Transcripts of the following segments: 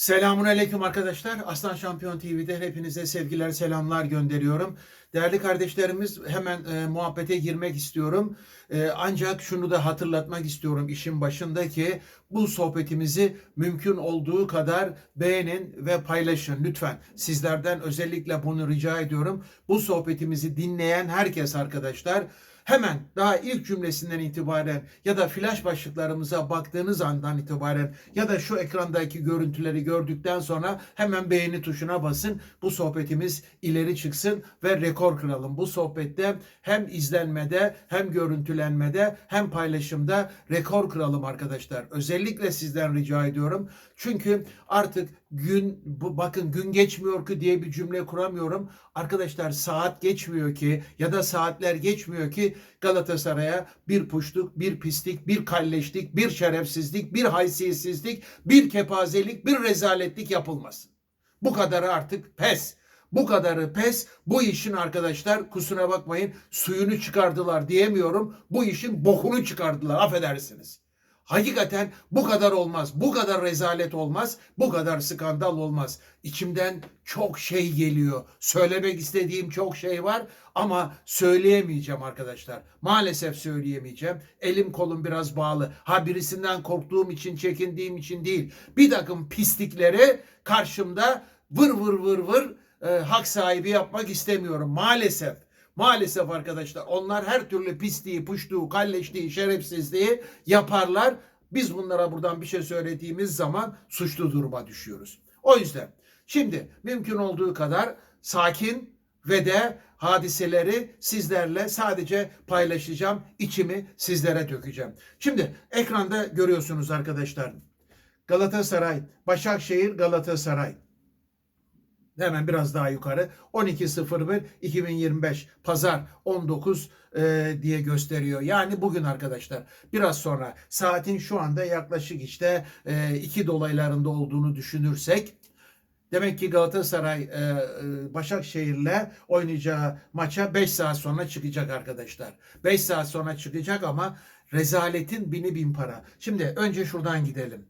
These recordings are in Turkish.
Selamun Aleyküm arkadaşlar. Aslan Şampiyon TV'de hepinize sevgiler, selamlar gönderiyorum. Değerli kardeşlerimiz hemen e, muhabbete girmek istiyorum. E, ancak şunu da hatırlatmak istiyorum işin başındaki bu sohbetimizi mümkün olduğu kadar beğenin ve paylaşın lütfen. Sizlerden özellikle bunu rica ediyorum. Bu sohbetimizi dinleyen herkes arkadaşlar hemen daha ilk cümlesinden itibaren ya da flash başlıklarımıza baktığınız andan itibaren ya da şu ekrandaki görüntüleri gördükten sonra hemen beğeni tuşuna basın. Bu sohbetimiz ileri çıksın ve rekor kıralım. Bu sohbette hem izlenmede hem görüntülenmede hem paylaşımda rekor kıralım arkadaşlar. Özellikle sizden rica ediyorum. Çünkü artık gün bu bakın gün geçmiyor ki diye bir cümle kuramıyorum. Arkadaşlar saat geçmiyor ki ya da saatler geçmiyor ki Galatasaray'a bir puşluk, bir pislik, bir kalleşlik, bir şerefsizlik, bir haysiyetsizlik, bir kepazelik, bir rezaletlik yapılmasın. Bu kadarı artık pes. Bu kadarı pes. Bu işin arkadaşlar kusura bakmayın suyunu çıkardılar diyemiyorum. Bu işin bokunu çıkardılar affedersiniz. Hakikaten bu kadar olmaz. Bu kadar rezalet olmaz. Bu kadar skandal olmaz. İçimden çok şey geliyor. Söylemek istediğim çok şey var ama söyleyemeyeceğim arkadaşlar. Maalesef söyleyemeyeceğim. Elim kolum biraz bağlı. Ha birisinden korktuğum için, çekindiğim için değil. Bir takım pislikleri karşımda vır vır vır vır e, hak sahibi yapmak istemiyorum. Maalesef. Maalesef arkadaşlar onlar her türlü pisliği, puştuğu, kalleşliği, şerefsizliği yaparlar. Biz bunlara buradan bir şey söylediğimiz zaman suçlu duruma düşüyoruz. O yüzden şimdi mümkün olduğu kadar sakin ve de hadiseleri sizlerle sadece paylaşacağım. içimi sizlere dökeceğim. Şimdi ekranda görüyorsunuz arkadaşlar. Galatasaray, Başakşehir, Galatasaray. Hemen biraz daha yukarı. 12.01 2025 pazar 19 e, diye gösteriyor. Yani bugün arkadaşlar biraz sonra saatin şu anda yaklaşık işte e, 2 dolaylarında olduğunu düşünürsek Demek ki Galatasaray e, e, Başakşehir'le oynayacağı maça 5 saat sonra çıkacak arkadaşlar. 5 saat sonra çıkacak ama rezaletin bini bin para. Şimdi önce şuradan gidelim.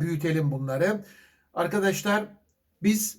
Büyütelim bunları. Arkadaşlar biz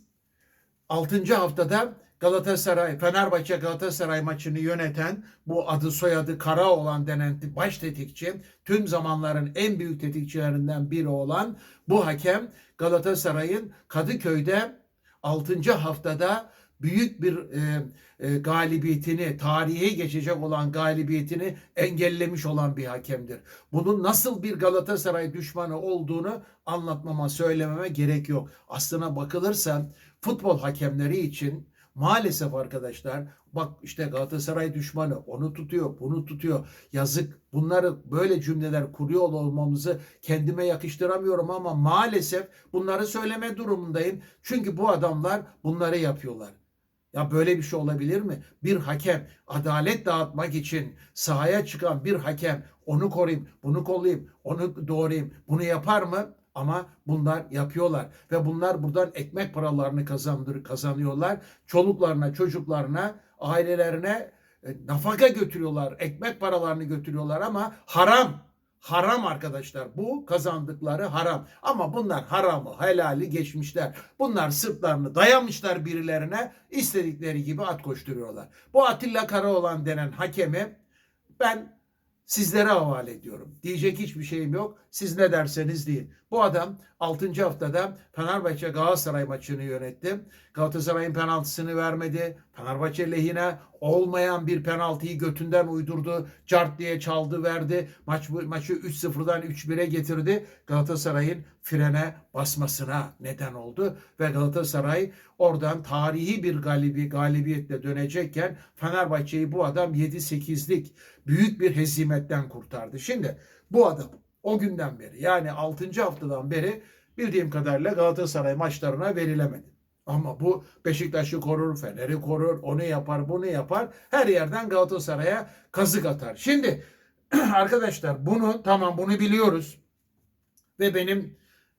6. haftada Galatasaray, Fenerbahçe Galatasaray maçını yöneten bu adı soyadı Kara olan denen baş tetikçi, tüm zamanların en büyük tetikçilerinden biri olan bu hakem Galatasaray'ın Kadıköy'de 6. haftada büyük bir e, e, galibiyetini, tarihe geçecek olan galibiyetini engellemiş olan bir hakemdir. Bunun nasıl bir Galatasaray düşmanı olduğunu anlatmama, söylememe gerek yok. Aslına bakılırsa futbol hakemleri için maalesef arkadaşlar bak işte Galatasaray düşmanı onu tutuyor bunu tutuyor yazık bunları böyle cümleler kuruyor olmamızı kendime yakıştıramıyorum ama maalesef bunları söyleme durumundayım. Çünkü bu adamlar bunları yapıyorlar. Ya böyle bir şey olabilir mi? Bir hakem adalet dağıtmak için sahaya çıkan bir hakem onu koruyayım, bunu kollayayım, onu doğrayayım. Bunu yapar mı? Ama bunlar yapıyorlar ve bunlar buradan ekmek paralarını kazandır kazanıyorlar. Çoluklarına, çocuklarına, ailelerine e, nafaka götürüyorlar, ekmek paralarını götürüyorlar ama haram. Haram arkadaşlar. Bu kazandıkları haram. Ama bunlar haramı, helali geçmişler. Bunlar sırtlarını dayamışlar birilerine. istedikleri gibi at koşturuyorlar. Bu Atilla Karaoğlan denen hakemi ben sizlere havale ediyorum. Diyecek hiçbir şeyim yok. Siz ne derseniz deyin. Bu adam 6. haftada Fenerbahçe Galatasaray maçını yönetti. Galatasaray'ın penaltısını vermedi. Fenerbahçe lehine olmayan bir penaltıyı götünden uydurdu. Cart diye çaldı verdi. Maç maçı 3-0'dan 3-1'e getirdi. Galatasaray'ın frene basmasına neden oldu ve Galatasaray oradan tarihi bir galibi galibiyetle dönecekken Fenerbahçe'yi bu adam 7-8'lik büyük bir hezimetten kurtardı. Şimdi bu adam o günden beri yani 6. haftadan beri bildiğim kadarıyla Galatasaray maçlarına verilemedi. Ama bu Beşiktaş'ı korur, Fener'i korur, onu yapar, bunu yapar. Her yerden Galatasaray'a kazık atar. Şimdi arkadaşlar bunu tamam bunu biliyoruz. Ve benim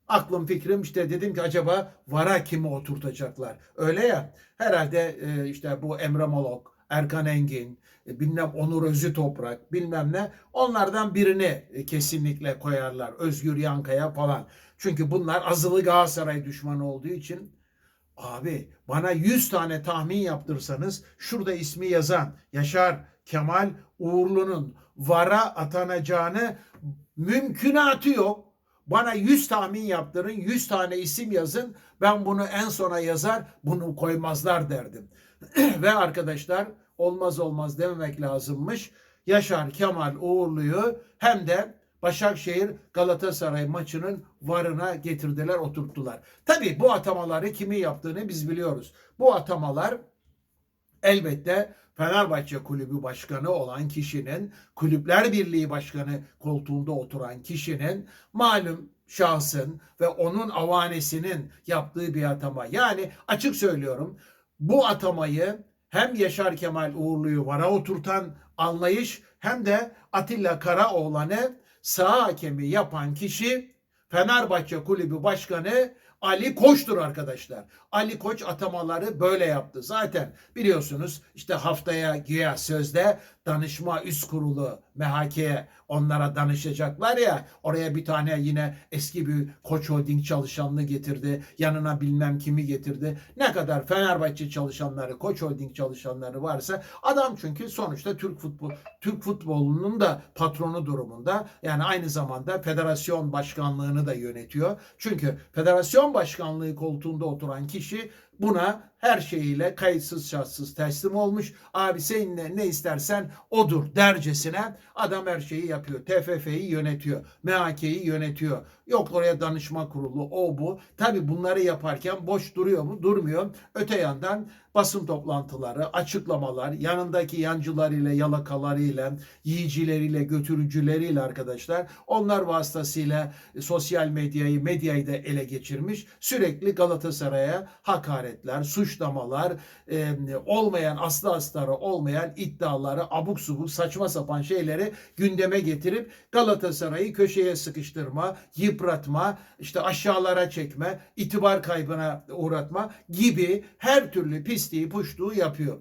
aklım fikrim işte dedim ki acaba VAR'a kimi oturtacaklar? Öyle ya herhalde e, işte bu Emre Molok, Erkan Engin, e, bilmem Onur Özü Toprak, bilmem ne. Onlardan birini e, kesinlikle koyarlar. Özgür Yankaya falan. Çünkü bunlar azılı Galatasaray düşmanı olduğu için abi bana 100 tane tahmin yaptırsanız şurada ismi yazan Yaşar Kemal Uğurlu'nun VAR'a atanacağını mümkünatı yok. Bana 100 tahmin yaptırın, 100 tane isim yazın. Ben bunu en sona yazar, bunu koymazlar derdim. Ve arkadaşlar olmaz olmaz dememek lazımmış. Yaşar Kemal Uğurlu'yu hem de Başakşehir Galatasaray maçının varına getirdiler, oturttular. Tabii bu atamaları kimi yaptığını biz biliyoruz. Bu atamalar elbette Fenerbahçe Kulübü Başkanı olan kişinin, Kulüpler Birliği Başkanı koltuğunda oturan kişinin malum şahsın ve onun avanesinin yaptığı bir atama. Yani açık söylüyorum bu atamayı hem Yaşar Kemal Uğurlu'yu vara oturtan anlayış hem de Atilla Karaoğlan'ı sağ hakemi yapan kişi Fenerbahçe Kulübü Başkanı Ali Koç'tur arkadaşlar. Ali Koç atamaları böyle yaptı. Zaten biliyorsunuz işte haftaya güya sözde danışma üst kurulu MHK'ye onlara danışacaklar ya oraya bir tane yine eski bir Koç Holding çalışanını getirdi. Yanına bilmem kimi getirdi. Ne kadar Fenerbahçe çalışanları, Koç Holding çalışanları varsa adam çünkü sonuçta Türk futbol Türk futbolunun da patronu durumunda. Yani aynı zamanda federasyon başkanlığını da yönetiyor. Çünkü federasyon başkanlığı koltuğunda oturan kişi buna her şeyiyle kayıtsız şartsız teslim olmuş. Abi sen ne, ne istersen odur dercesine adam her şeyi yapıyor. TFF'yi yönetiyor. MHK'yi yönetiyor. Yok oraya danışma kurulu o bu. Tabi bunları yaparken boş duruyor mu? Durmuyor. Öte yandan basın toplantıları, açıklamalar, yanındaki yancılarıyla, yalakalarıyla, yiyicileriyle, götürücüleriyle arkadaşlar onlar vasıtasıyla sosyal medyayı, medyayı da ele geçirmiş. Sürekli Galatasaray'a hakaretler, suçlamalar, e, olmayan aslı astarı olmayan iddiaları, abuk subuk saçma sapan şeyleri gündeme getirip Galatasaray'ı köşeye sıkıştırma, yıpratma, işte aşağılara çekme, itibar kaybına uğratma gibi her türlü pisliği puştuğu yapıyor.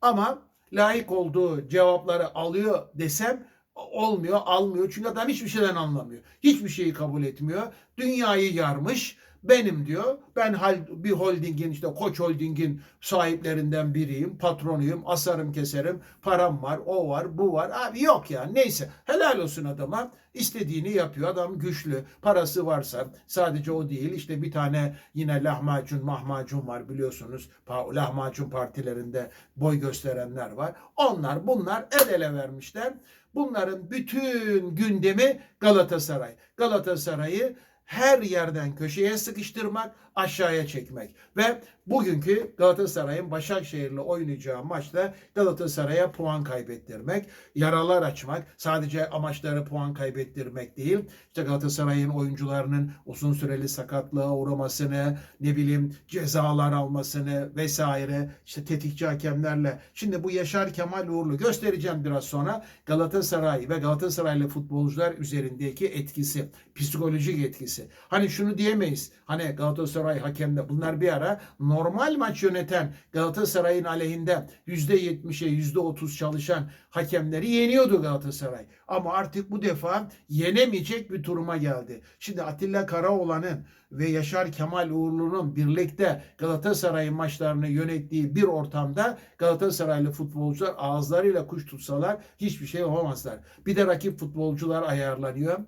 Ama layık olduğu cevapları alıyor desem olmuyor, almıyor. Çünkü adam hiçbir şeyden anlamıyor. Hiçbir şeyi kabul etmiyor. Dünyayı yarmış. Benim diyor. Ben bir holdingin işte Koç Holding'in sahiplerinden biriyim. Patronuyum. Asarım keserim. Param var. O var. Bu var. Abi yok ya. Neyse. Helal olsun adama. İstediğini yapıyor. Adam güçlü. Parası varsa sadece o değil. İşte bir tane yine lahmacun mahmacun var biliyorsunuz. Lahmacun partilerinde boy gösterenler var. Onlar bunlar el ele vermişler. Bunların bütün gündemi Galatasaray. Galatasaray'ı her yerden köşeye sıkıştırmak, aşağıya çekmek. Ve bugünkü Galatasaray'ın Başakşehir'le oynayacağı maçta Galatasaray'a puan kaybettirmek, yaralar açmak, sadece amaçları puan kaybettirmek değil. İşte Galatasaray'ın oyuncularının uzun süreli sakatlığa uğramasını, ne bileyim cezalar almasını vesaire, işte tetikçi hakemlerle. Şimdi bu Yaşar Kemal Uğurlu göstereceğim biraz sonra Galatasaray ve Galatasaraylı futbolcular üzerindeki etkisi, psikolojik etkisi. Hani şunu diyemeyiz. Hani Galatasaray hakemde bunlar bir ara normal maç yöneten Galatasaray'ın aleyhinde %70'e %30 çalışan hakemleri yeniyordu Galatasaray. Ama artık bu defa yenemeyecek bir duruma geldi. Şimdi Atilla Karaoğlan'ın ve Yaşar Kemal Uğurlu'nun birlikte Galatasaray maçlarını yönettiği bir ortamda Galatasaraylı futbolcular ağızlarıyla kuş tutsalar hiçbir şey yapamazlar. Bir de rakip futbolcular ayarlanıyor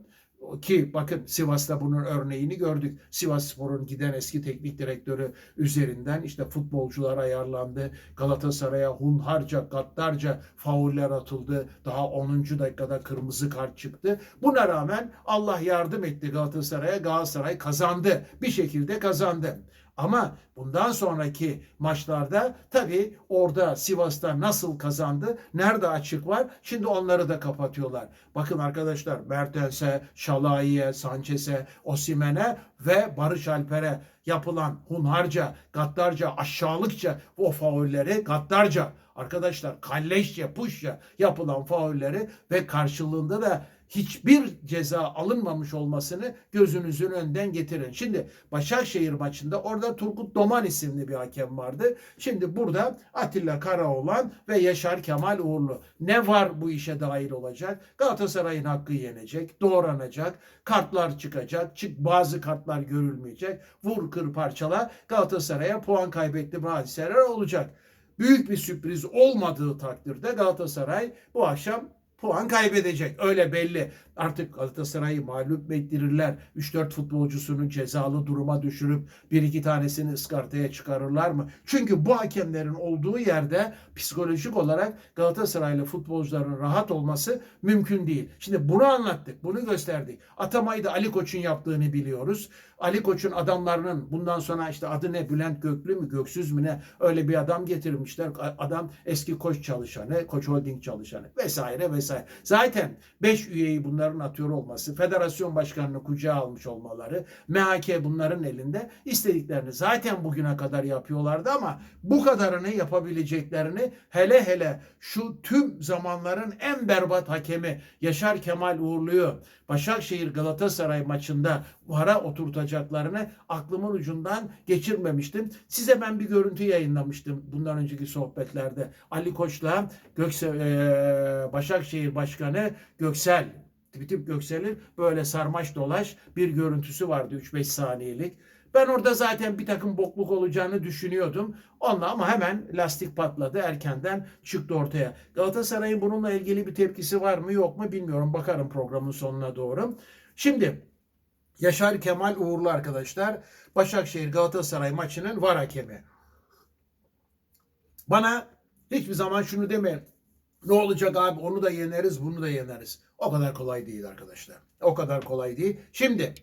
ki bakın Sivas'ta bunun örneğini gördük. Sivas Spor'un giden eski teknik direktörü üzerinden işte futbolcular ayarlandı. Galatasaray'a hunharca, gaddarca fauller atıldı. Daha 10. dakikada kırmızı kart çıktı. Buna rağmen Allah yardım etti Galatasaray'a. Galatasaray kazandı. Bir şekilde kazandı. Ama bundan sonraki maçlarda tabii orada Sivas'ta nasıl kazandı, nerede açık var, şimdi onları da kapatıyorlar. Bakın arkadaşlar Mertens'e, Şalayi'ye, Sanchez'e, Osimen'e ve Barış Alper'e yapılan hunharca, gaddarca, aşağılıkça o faulleri gaddarca arkadaşlar kalleşçe, puşça yapılan faulleri ve karşılığında da hiçbir ceza alınmamış olmasını gözünüzün önünden getirin. Şimdi Başakşehir maçında orada Turgut Doman isimli bir hakem vardı. Şimdi burada Atilla Karaoğlan ve Yaşar Kemal Uğurlu. Ne var bu işe dahil olacak? Galatasaray'ın hakkı yenecek, doğranacak, kartlar çıkacak, çık bazı kartlar görülmeyecek. Vur kır parçala Galatasaray'a puan kaybetti hadiseler olacak. Büyük bir sürpriz olmadığı takdirde Galatasaray bu akşam puan kaybedecek. Öyle belli. Artık Galatasaray'ı mağlup ettirirler. 3-4 futbolcusunu cezalı duruma düşürüp bir iki tanesini ıskartaya çıkarırlar mı? Çünkü bu hakemlerin olduğu yerde psikolojik olarak Galatasaraylı futbolcuların rahat olması mümkün değil. Şimdi bunu anlattık, bunu gösterdik. Atamayı da Ali Koç'un yaptığını biliyoruz. Ali Koç'un adamlarının bundan sonra işte adı ne Bülent Göklü mü Göksüz mü ne öyle bir adam getirmişler. Adam eski koç çalışanı, koç holding çalışanı vesaire vesaire. Zaten 5 üyeyi bunların atıyor olması, federasyon başkanını kucağa almış olmaları, MHK bunların elinde istediklerini zaten bugüne kadar yapıyorlardı ama bu kadarını yapabileceklerini hele hele şu tüm zamanların en berbat hakemi Yaşar Kemal Uğurlu'yu Başakşehir Galatasaray maçında vara oturtacaklarını aklımın ucundan geçirmemiştim. Size ben bir görüntü yayınlamıştım bundan önceki sohbetlerde. Ali Koç'la Gökse, Başakşehir Başkanı Göksel Tip Göksel'in böyle sarmaş dolaş bir görüntüsü vardı 3-5 saniyelik. Ben orada zaten bir takım bokluk olacağını düşünüyordum. Onunla ama hemen lastik patladı. Erkenden çıktı ortaya. Galatasaray'ın bununla ilgili bir tepkisi var mı yok mu bilmiyorum. Bakarım programın sonuna doğru. Şimdi Yaşar Kemal Uğurlu arkadaşlar Başakşehir Galatasaray maçının var hakemi. Bana hiçbir zaman şunu demeyin. Ne olacak abi onu da yeneriz bunu da yeneriz. O kadar kolay değil arkadaşlar. O kadar kolay değil. Şimdi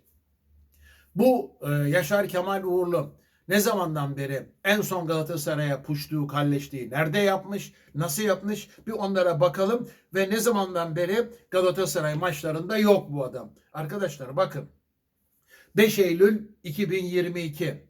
bu e, Yaşar Kemal Uğurlu ne zamandan beri en son Galatasaray'a puştuğu, kalleştiği nerede yapmış, nasıl yapmış bir onlara bakalım ve ne zamandan beri Galatasaray maçlarında yok bu adam. Arkadaşlar bakın 5 Eylül 2022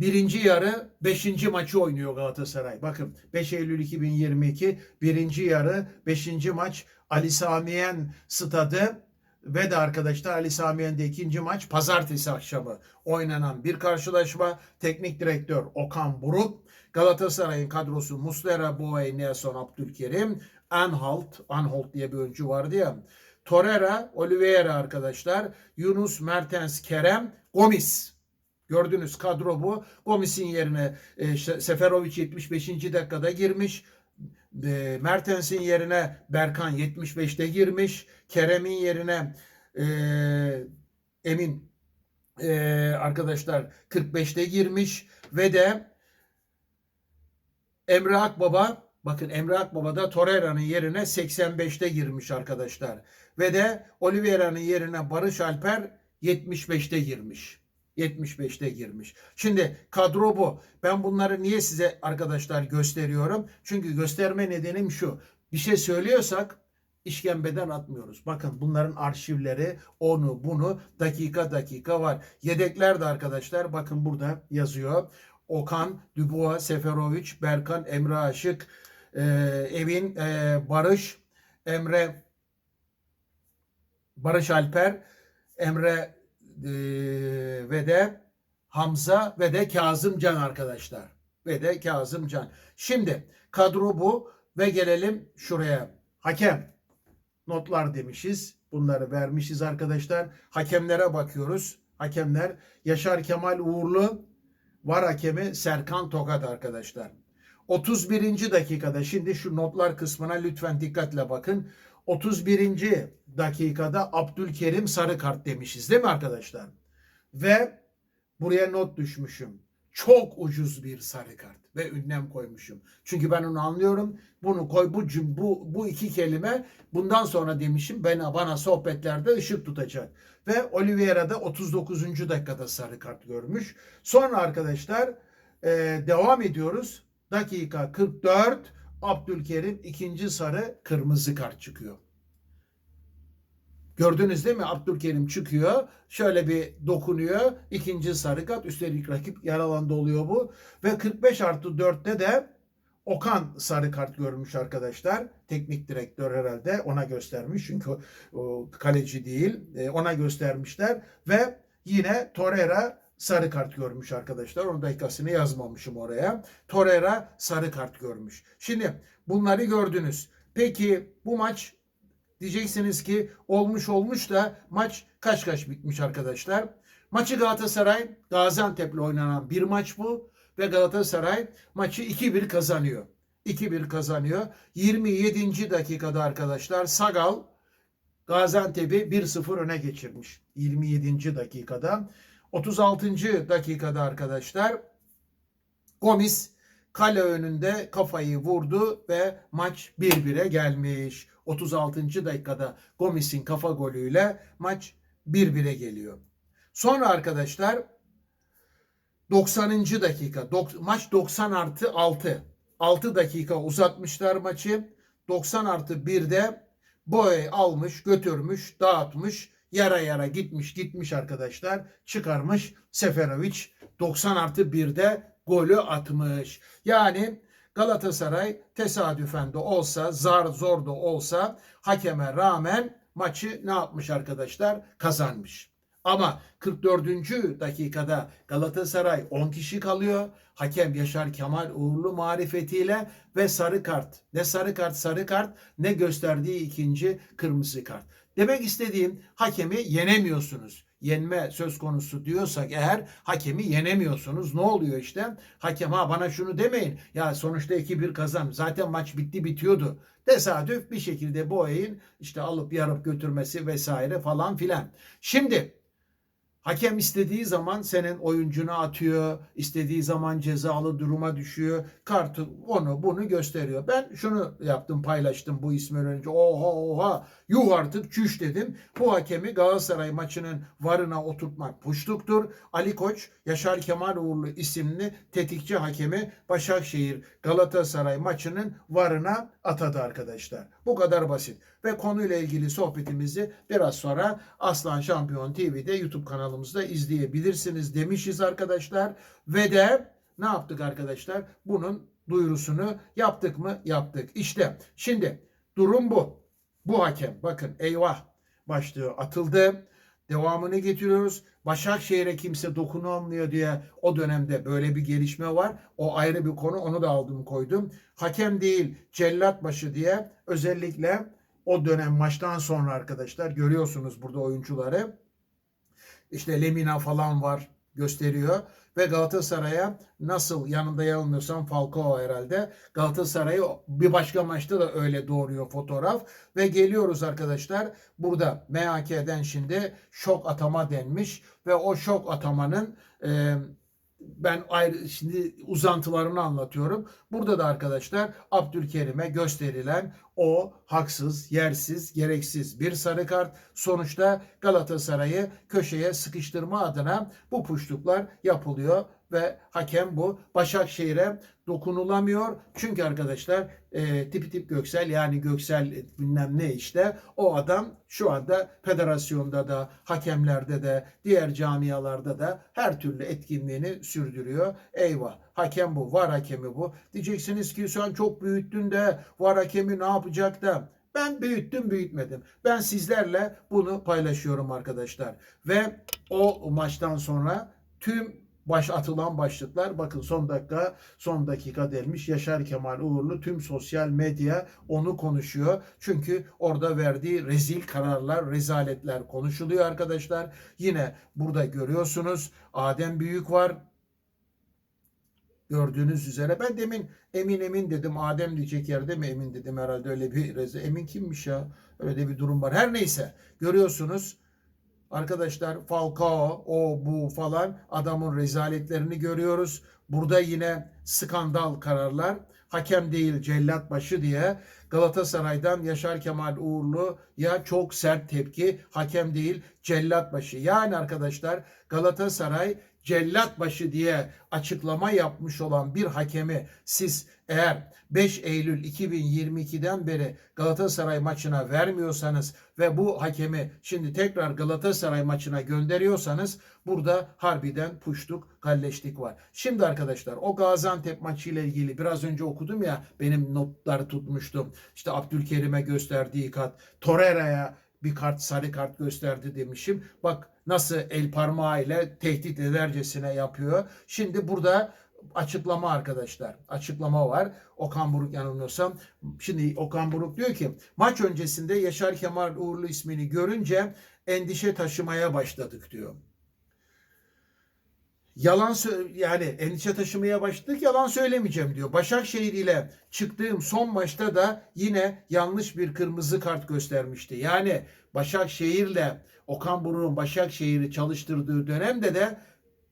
birinci yarı beşinci maçı oynuyor Galatasaray. Bakın 5 Eylül 2022 birinci yarı beşinci maç Ali Samiyen stadı ve de arkadaşlar Ali Samiyen'de ikinci maç pazartesi akşamı oynanan bir karşılaşma. Teknik direktör Okan Buruk, Galatasaray'ın kadrosu Muslera, Boey, Nelson, Abdülkerim, Anhalt, Anhalt diye bir oyuncu vardı ya. Torreira, Oliveira arkadaşlar, Yunus, Mertens, Kerem, Gomis. Gördünüz kadro bu. Gomis'in yerine e, Seferovic 75. dakikada girmiş. E, Mertens'in yerine Berkan 75'te girmiş. Kerem'in yerine e, Emin e, arkadaşlar 45'te girmiş ve de Emre Akbaba bakın Emre Akbaba da Torreira'nın yerine 85'te girmiş arkadaşlar. Ve de Oliveira'nın yerine Barış Alper 75'te girmiş. 75'te girmiş. Şimdi kadro bu. Ben bunları niye size arkadaşlar gösteriyorum? Çünkü gösterme nedenim şu. Bir şey söylüyorsak işkembeden atmıyoruz. Bakın bunların arşivleri onu bunu dakika dakika var. Yedekler de arkadaşlar bakın burada yazıyor. Okan, Dubois, Seferovic, Berkan, Emre Aşık, e, Evin, e, Barış, Emre, Barış Alper, Emre ve de Hamza ve de Kazım Can arkadaşlar. Ve de Kazım Can. Şimdi kadro bu ve gelelim şuraya. Hakem notlar demişiz. Bunları vermişiz arkadaşlar. Hakemlere bakıyoruz. Hakemler Yaşar Kemal Uğurlu var hakemi Serkan Tokat arkadaşlar. 31. dakikada şimdi şu notlar kısmına lütfen dikkatle bakın. 31. dakikada Abdülkerim sarı kart demişiz değil mi arkadaşlar? Ve buraya not düşmüşüm. Çok ucuz bir sarı kart ve ünlem koymuşum. Çünkü ben onu anlıyorum. Bunu koy bu bu bu iki kelime bundan sonra demişim bana bana sohbetlerde ışık tutacak. Ve Oliveira da 39. dakikada sarı kart görmüş. Sonra arkadaşlar e, devam ediyoruz. Dakika 44 Abdülkerim ikinci sarı kırmızı kart çıkıyor. Gördünüz değil mi? Abdülkerim çıkıyor. Şöyle bir dokunuyor. ikinci sarı kart. Üstelik rakip yaralandı oluyor bu. Ve 45 artı 4'te de Okan sarı kart görmüş arkadaşlar. Teknik direktör herhalde ona göstermiş. Çünkü o kaleci değil. E, ona göstermişler ve yine Torreira sarı kart görmüş arkadaşlar. Onun dakikasını yazmamışım oraya. Torreira sarı kart görmüş. Şimdi bunları gördünüz. Peki bu maç diyeceksiniz ki olmuş olmuş da maç kaç kaç bitmiş arkadaşlar. Maçı Galatasaray Gaziantep'le oynanan bir maç bu ve Galatasaray maçı 2-1 kazanıyor. 2-1 kazanıyor. 27. dakikada arkadaşlar Sagal Gaziantep'i 1-0 öne geçirmiş. 27. dakikada. 36. dakikada arkadaşlar Gomis kale önünde kafayı vurdu ve maç 1-1'e gelmiş. 36. dakikada Gomis'in kafa golüyle maç 1-1'e geliyor. Sonra arkadaşlar 90. dakika maç 90 artı 6. 6 dakika uzatmışlar maçı. 90 artı 1'de Boye almış, götürmüş, dağıtmış, yara yara gitmiş gitmiş arkadaşlar. Çıkarmış Seferovic 90 artı 1'de golü atmış. Yani Galatasaray tesadüfen de olsa, zar zor da olsa hakeme rağmen maçı ne yapmış arkadaşlar? Kazanmış. Ama 44. dakikada Galatasaray 10 kişi kalıyor. Hakem Yaşar Kemal Uğurlu marifetiyle ve sarı kart. Ne sarı kart sarı kart ne gösterdiği ikinci kırmızı kart. Demek istediğim hakemi yenemiyorsunuz. Yenme söz konusu diyorsak eğer hakemi yenemiyorsunuz. Ne oluyor işte? Hakem ha bana şunu demeyin. Ya sonuçta 2-1 kazan. Zaten maç bitti bitiyordu. Tesadüf bir şekilde bu oyun işte alıp yarıp götürmesi vesaire falan filan. Şimdi Hakem istediği zaman senin oyuncunu atıyor, istediği zaman cezalı duruma düşüyor. Kartı onu bunu gösteriyor. Ben şunu yaptım paylaştım bu ismi önce. Oha oha yuh artık çüş dedim. Bu hakemi Galatasaray maçının varına oturtmak puştuktur. Ali Koç Yaşar Kemal Uğurlu isimli tetikçi hakemi Başakşehir Galatasaray maçının varına atadı arkadaşlar. Bu kadar basit. Ve konuyla ilgili sohbetimizi biraz sonra Aslan Şampiyon TV'de YouTube kanalımızda izleyebilirsiniz demişiz arkadaşlar. Ve de ne yaptık arkadaşlar? Bunun duyurusunu yaptık mı? Yaptık. İşte şimdi durum bu. Bu hakem bakın eyvah başlığı atıldı. Devamını getiriyoruz. Başakşehir'e kimse dokunulmuyor diye o dönemde böyle bir gelişme var. O ayrı bir konu. Onu da aldım koydum. Hakem değil cellatbaşı diye özellikle o dönem maçtan sonra arkadaşlar görüyorsunuz burada oyuncuları. İşte Lemina falan var gösteriyor. Ve Galatasaray'a nasıl yanında yanılmıyorsam Falcao herhalde. Galatasaray'ı bir başka maçta da öyle doğruyor fotoğraf. Ve geliyoruz arkadaşlar. Burada MHK'den şimdi şok atama denmiş. Ve o şok atamanın e, ben ayrı şimdi uzantılarını anlatıyorum. Burada da arkadaşlar Abdülkerim'e gösterilen o haksız, yersiz, gereksiz bir sarı kart. Sonuçta Galatasaray'ı köşeye sıkıştırma adına bu puşluklar yapılıyor ve hakem bu. Başakşehir'e dokunulamıyor. Çünkü arkadaşlar e, tipi tip Göksel yani Göksel bilmem ne işte o adam şu anda federasyonda da hakemlerde de diğer camialarda da her türlü etkinliğini sürdürüyor. Eyvah hakem bu var hakemi bu. Diyeceksiniz ki sen çok büyüttün de var hakemi ne yapacak da ben büyüttüm büyütmedim. Ben sizlerle bunu paylaşıyorum arkadaşlar. Ve o maçtan sonra tüm baş atılan başlıklar bakın son dakika son dakika delmiş Yaşar Kemal Uğurlu tüm sosyal medya onu konuşuyor. Çünkü orada verdiği rezil kararlar, rezaletler konuşuluyor arkadaşlar. Yine burada görüyorsunuz Adem Büyük var. Gördüğünüz üzere ben demin emin emin dedim Adem diyecek yerde mi emin dedim herhalde öyle bir rezil. Emin kimmiş ya? Öyle bir durum var. Her neyse görüyorsunuz Arkadaşlar Falcao o bu falan adamın rezaletlerini görüyoruz. Burada yine skandal kararlar. Hakem değil cellat başı diye Galatasaray'dan Yaşar Kemal Uğurlu ya çok sert tepki hakem değil cellatbaşı. Yani arkadaşlar Galatasaray cellatbaşı diye açıklama yapmış olan bir hakemi siz eğer 5 Eylül 2022'den beri Galatasaray maçına vermiyorsanız ve bu hakemi şimdi tekrar Galatasaray maçına gönderiyorsanız burada harbiden puştuk, kalleşlik var. Şimdi arkadaşlar o Gaziantep maçı ile ilgili biraz önce okudum ya benim notları tutmuştum. İşte Abdülkerim'e gösterdiği kat, Torreira'ya bir kart sarı kart gösterdi demişim. Bak nasıl el parmağı ile tehdit edercesine yapıyor. Şimdi burada açıklama arkadaşlar. Açıklama var. Okan Buruk yanılmıyorsam. Şimdi Okan Buruk diyor ki maç öncesinde Yaşar Kemal Uğurlu ismini görünce endişe taşımaya başladık diyor. Yalan yani endişe taşımaya başladık yalan söylemeyeceğim diyor. Başakşehir ile çıktığım son maçta da yine yanlış bir kırmızı kart göstermişti. Yani Başakşehir'le Okan Buruk'un Başakşehir'i çalıştırdığı dönemde de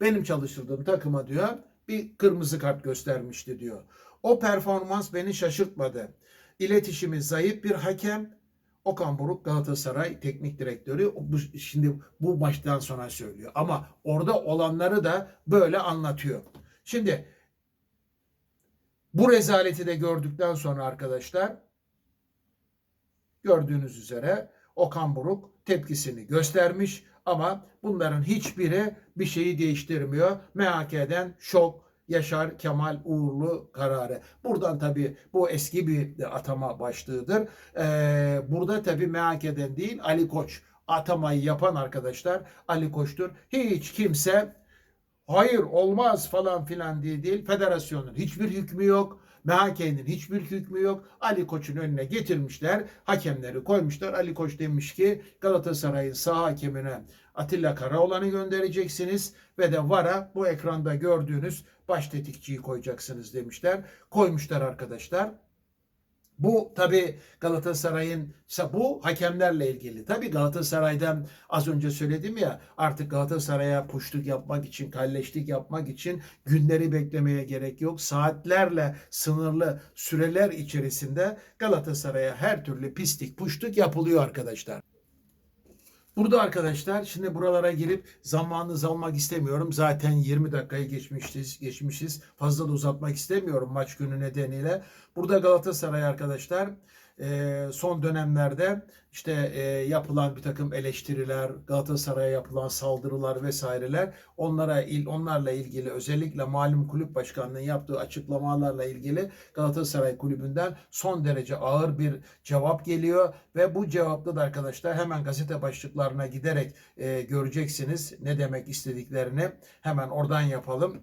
benim çalıştırdığım takıma diyor bir kırmızı kart göstermişti diyor. O performans beni şaşırtmadı. İletişimi zayıf bir hakem. Okan Buruk Galatasaray teknik direktörü bu, şimdi bu maçtan sonra söylüyor. Ama orada olanları da böyle anlatıyor. Şimdi bu rezaleti de gördükten sonra arkadaşlar gördüğünüz üzere Okan Buruk tepkisini göstermiş ama bunların hiçbiri bir şeyi değiştirmiyor. MHK'den şok Yaşar Kemal Uğurlu kararı. Buradan tabi bu eski bir atama başlığıdır. Ee, burada tabi MHK'den değil Ali Koç atamayı yapan arkadaşlar Ali Koç'tur. Hiç kimse hayır olmaz falan filan diye değil. Federasyonun hiçbir hükmü yok. MHK'nin hiçbir hükmü yok. Ali Koç'un önüne getirmişler. Hakemleri koymuşlar. Ali Koç demiş ki Galatasaray'ın sağ hakemine Atilla Karaoğlan'ı göndereceksiniz ve de VAR'a bu ekranda gördüğünüz baş tetikçiyi koyacaksınız demişler. Koymuşlar arkadaşlar. Bu tabi Galatasaray'ın bu hakemlerle ilgili. Tabi Galatasaray'dan az önce söyledim ya artık Galatasaray'a puşluk yapmak için, kalleşlik yapmak için günleri beklemeye gerek yok. Saatlerle sınırlı süreler içerisinde Galatasaray'a her türlü pislik, puşluk yapılıyor arkadaşlar. Burada arkadaşlar şimdi buralara girip zamanınızı almak istemiyorum. Zaten 20 dakikayı geçmişiz. geçmişiz. Fazla da uzatmak istemiyorum maç günü nedeniyle. Burada Galatasaray arkadaşlar son dönemlerde işte yapılan bir takım eleştiriler, Galatasaray'a yapılan saldırılar vesaireler onlara il, onlarla ilgili özellikle malum kulüp başkanının yaptığı açıklamalarla ilgili Galatasaray kulübünden son derece ağır bir cevap geliyor ve bu cevapta da arkadaşlar hemen gazete başlıklarına giderek göreceksiniz ne demek istediklerini. Hemen oradan yapalım.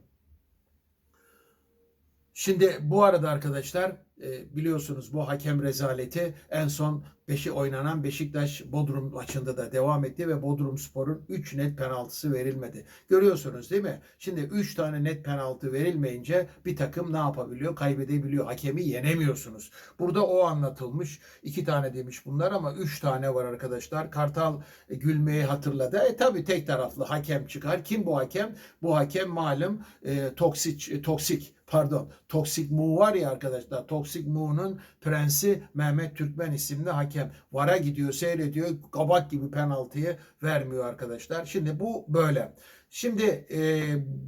Şimdi bu arada arkadaşlar e, biliyorsunuz bu hakem rezaleti en son beşi oynanan Beşiktaş Bodrum maçında da devam etti ve Bodrum Spor'un 3 net penaltısı verilmedi. Görüyorsunuz değil mi? Şimdi 3 tane net penaltı verilmeyince bir takım ne yapabiliyor? Kaybedebiliyor. Hakemi yenemiyorsunuz. Burada o anlatılmış. 2 tane demiş bunlar ama 3 tane var arkadaşlar. Kartal e, gülmeyi hatırladı. E tabi tek taraflı hakem çıkar. Kim bu hakem? Bu hakem malum e, toksik toksik pardon Toksik Mu var ya arkadaşlar. Toksik Mu'nun prensi Mehmet Türkmen isimli hakem. Vara gidiyor seyrediyor. Kabak gibi penaltıyı vermiyor arkadaşlar. Şimdi bu böyle. Şimdi e,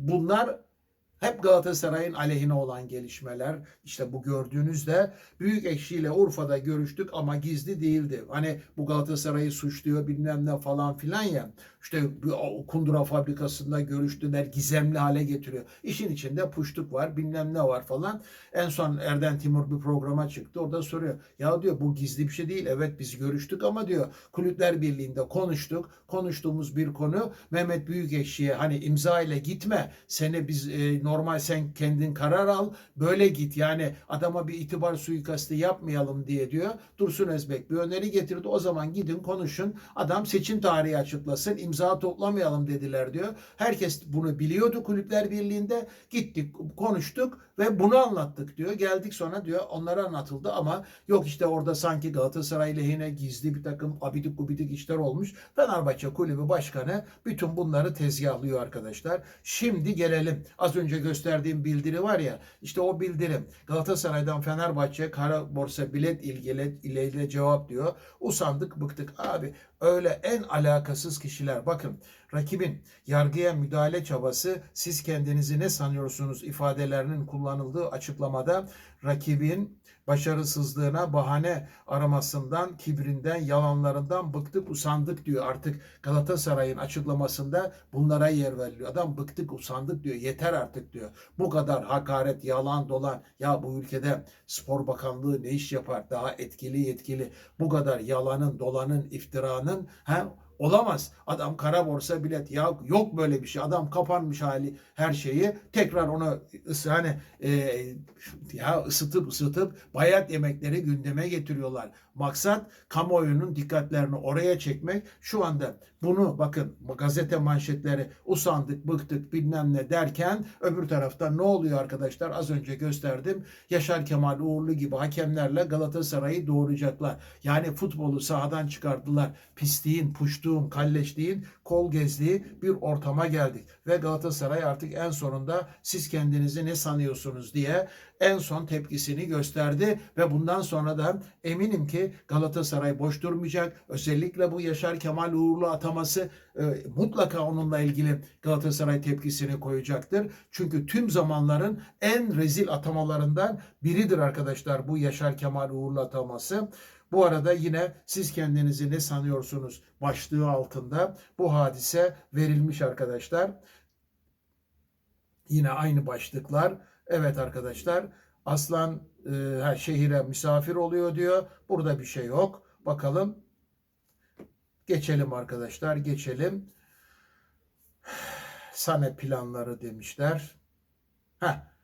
bunlar hep Galatasaray'ın aleyhine olan gelişmeler. İşte bu gördüğünüzde Büyük Ekşi ile Urfa'da görüştük ama gizli değildi. Hani bu Galatasaray'ı suçluyor bilmem ne falan filan ya. İşte Kundura fabrikasında görüştüler gizemli hale getiriyor. İşin içinde puştuk var bilmem ne var falan. En son Erden Timur bir programa çıktı. Orada soruyor. Ya diyor bu gizli bir şey değil. Evet biz görüştük ama diyor Kulüpler Birliği'nde konuştuk. Konuştuğumuz bir konu Mehmet Büyükekşi'ye hani imza ile gitme. Seni biz e, normal sen kendin karar al. Böyle git. Yani adama bir itibar suikastı yapmayalım diye diyor. Dursun Özbek bir öneri getirdi. O zaman gidin konuşun. Adam seçim tarihi açıklasın. imza toplamayalım dediler diyor. Herkes bunu biliyordu Kulüpler Birliği'nde. Gittik konuştuk ve bunu anlattık diyor. Geldik sonra diyor onlara anlatıldı ama yok işte orada sanki Galatasaray lehine gizli bir takım abidik gubidik işler olmuş. Fenerbahçe Kulübü Başkanı bütün bunları tezgahlıyor arkadaşlar. Şimdi gelelim. Az önce gösterdiğim bildiri var ya işte o bildirim. Galatasaray'dan Fenerbahçe kara borsa bilet ilgili ile cevap diyor. Usandık bıktık. Abi öyle en alakasız kişiler. Bakın rakibin yargıya müdahale çabası siz kendinizi ne sanıyorsunuz ifadelerinin kullanıldığı açıklamada rakibin başarısızlığına bahane aramasından, kibrinden, yalanlarından bıktık, usandık diyor. Artık Galatasaray'ın açıklamasında bunlara yer veriliyor. Adam bıktık, usandık diyor. Yeter artık diyor. Bu kadar hakaret, yalan, dolan. Ya bu ülkede spor bakanlığı ne iş yapar? Daha etkili, yetkili. Bu kadar yalanın, dolanın, iftiranın ha Olamaz. Adam kara borsa bilet. Ya yok böyle bir şey. Adam kapanmış hali her şeyi. Tekrar onu ısı, hani e, ya ısıtıp ısıtıp bayat yemekleri gündeme getiriyorlar. Maksat kamuoyunun dikkatlerini oraya çekmek. Şu anda bunu bakın gazete manşetleri usandık, bıktık bilmem ne derken öbür tarafta ne oluyor arkadaşlar? Az önce gösterdim. Yaşar Kemal Uğurlu gibi hakemlerle Galatasaray'ı doğuracaklar. Yani futbolu sahadan çıkardılar. Pisliğin, puştuğun, kalleşliğin, kol gezdiği bir ortama geldik. Ve Galatasaray artık en sonunda siz kendinizi ne sanıyorsunuz diye en son tepkisini gösterdi ve bundan sonra da eminim ki Galatasaray boş durmayacak. Özellikle bu Yaşar Kemal Uğurlu ataması e, mutlaka onunla ilgili Galatasaray tepkisini koyacaktır. Çünkü tüm zamanların en rezil atamalarından biridir arkadaşlar bu Yaşar Kemal Uğurlu ataması. Bu arada yine siz kendinizi ne sanıyorsunuz başlığı altında bu hadise verilmiş arkadaşlar. Yine aynı başlıklar. Evet arkadaşlar aslan e, şehire misafir oluyor diyor. Burada bir şey yok. Bakalım. Geçelim arkadaşlar geçelim. Sane planları demişler. Heh.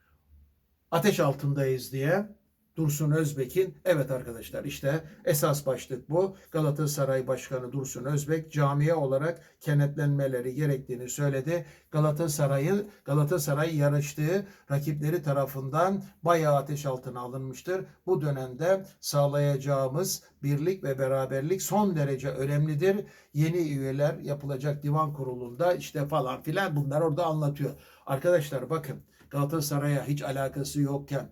Ateş altındayız diye. Dursun Özbek'in evet arkadaşlar işte esas başlık bu. Galatasaray Başkanı Dursun Özbek camiye olarak kenetlenmeleri gerektiğini söyledi. Galatasaray'ı Galatasaray yarıştığı rakipleri tarafından bayağı ateş altına alınmıştır. Bu dönemde sağlayacağımız birlik ve beraberlik son derece önemlidir. Yeni üyeler yapılacak divan kurulunda işte falan filan bunlar orada anlatıyor. Arkadaşlar bakın Galatasaray'a hiç alakası yokken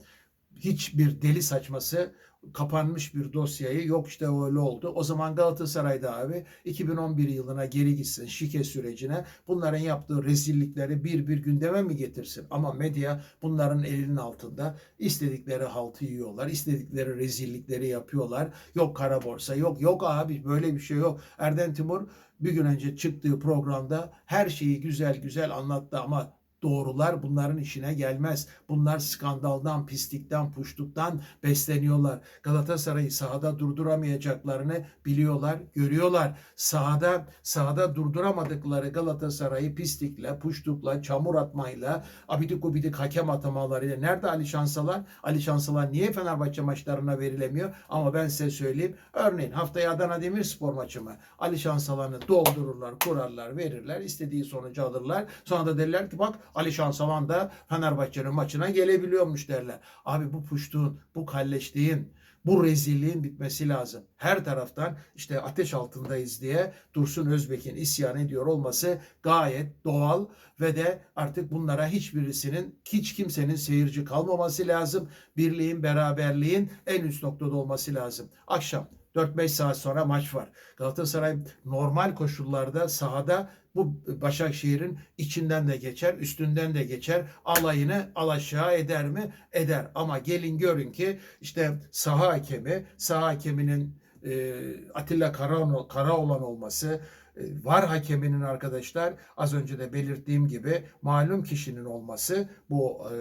hiçbir deli saçması kapanmış bir dosyayı yok işte öyle oldu. O zaman Galatasaray'da abi 2011 yılına geri gitsin şike sürecine bunların yaptığı rezillikleri bir bir gündeme mi getirsin? Ama medya bunların elinin altında istedikleri haltı yiyorlar. istedikleri rezillikleri yapıyorlar. Yok kara borsa yok yok abi böyle bir şey yok. Erden Timur bir gün önce çıktığı programda her şeyi güzel güzel anlattı ama doğrular bunların işine gelmez. Bunlar skandaldan, pislikten, puştuktan besleniyorlar. Galatasaray'ı sahada durduramayacaklarını biliyorlar, görüyorlar. Sahada sahada durduramadıkları Galatasaray'ı pislikle, puştukla, çamur atmayla, abidik gubidik hakem atamalarıyla. Nerede Ali Şansalan? Ali Şansalan niye Fenerbahçe maçlarına verilemiyor? Ama ben size söyleyeyim. Örneğin haftaya Adana Demirspor maçı mı? Ali Şansalan'ı doldururlar, kurarlar, verirler. istediği sonucu alırlar. Sonra da derler ki bak Ali Şansalan da Fenerbahçe'nin maçına gelebiliyormuş derler. Abi bu puştuğun, bu kalleşliğin, bu rezilliğin bitmesi lazım. Her taraftan işte ateş altındayız diye Dursun Özbek'in isyan ediyor olması gayet doğal ve de artık bunlara hiçbirisinin hiç kimsenin seyirci kalmaması lazım. Birliğin, beraberliğin en üst noktada olması lazım. Akşam 4-5 saat sonra maç var. Galatasaray normal koşullarda sahada bu Başakşehir'in içinden de geçer, üstünden de geçer. Alayını alaşağı eder mi? Eder. Ama gelin görün ki işte saha hakemi, saha hakeminin e, Atilla Karaoğlan, Karaoğlan olması, e, var hakeminin arkadaşlar az önce de belirttiğim gibi malum kişinin olması bu e,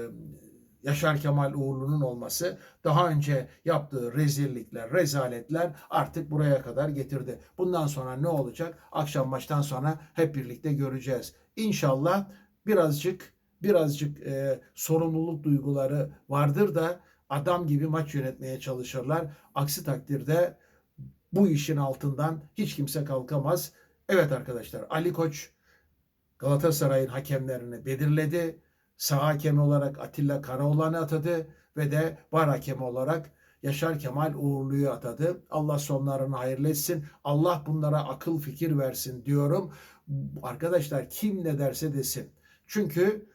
Yaşar Kemal Uğurlu'nun olması daha önce yaptığı rezillikler, rezaletler artık buraya kadar getirdi. Bundan sonra ne olacak? Akşam maçtan sonra hep birlikte göreceğiz. İnşallah birazcık birazcık e, sorumluluk duyguları vardır da adam gibi maç yönetmeye çalışırlar. Aksi takdirde bu işin altından hiç kimse kalkamaz. Evet arkadaşlar Ali Koç Galatasaray'ın hakemlerini belirledi. Sağ hakem olarak Atilla Karaoğlan'ı atadı ve de var hakemi olarak Yaşar Kemal Uğurlu'yu atadı. Allah sonlarını hayırlı etsin. Allah bunlara akıl fikir versin diyorum. Arkadaşlar kim ne derse desin. Çünkü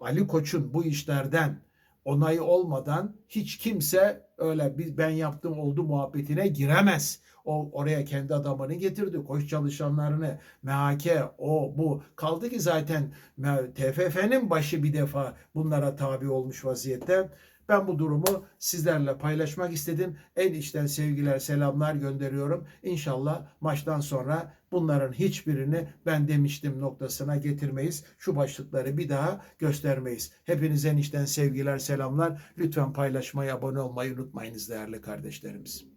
Ali Koç'un bu işlerden onayı olmadan hiç kimse öyle biz ben yaptım oldu muhabbetine giremez. O oraya kendi adamını getirdi. Koç çalışanlarını, MHK, o bu. Kaldı ki zaten TFF'nin başı bir defa bunlara tabi olmuş vaziyette. Ben bu durumu sizlerle paylaşmak istedim. En içten sevgiler, selamlar gönderiyorum. İnşallah maçtan sonra bunların hiçbirini ben demiştim noktasına getirmeyiz. Şu başlıkları bir daha göstermeyiz. Hepinize en içten sevgiler, selamlar. Lütfen paylaşmayı, abone olmayı unutmayınız değerli kardeşlerimiz.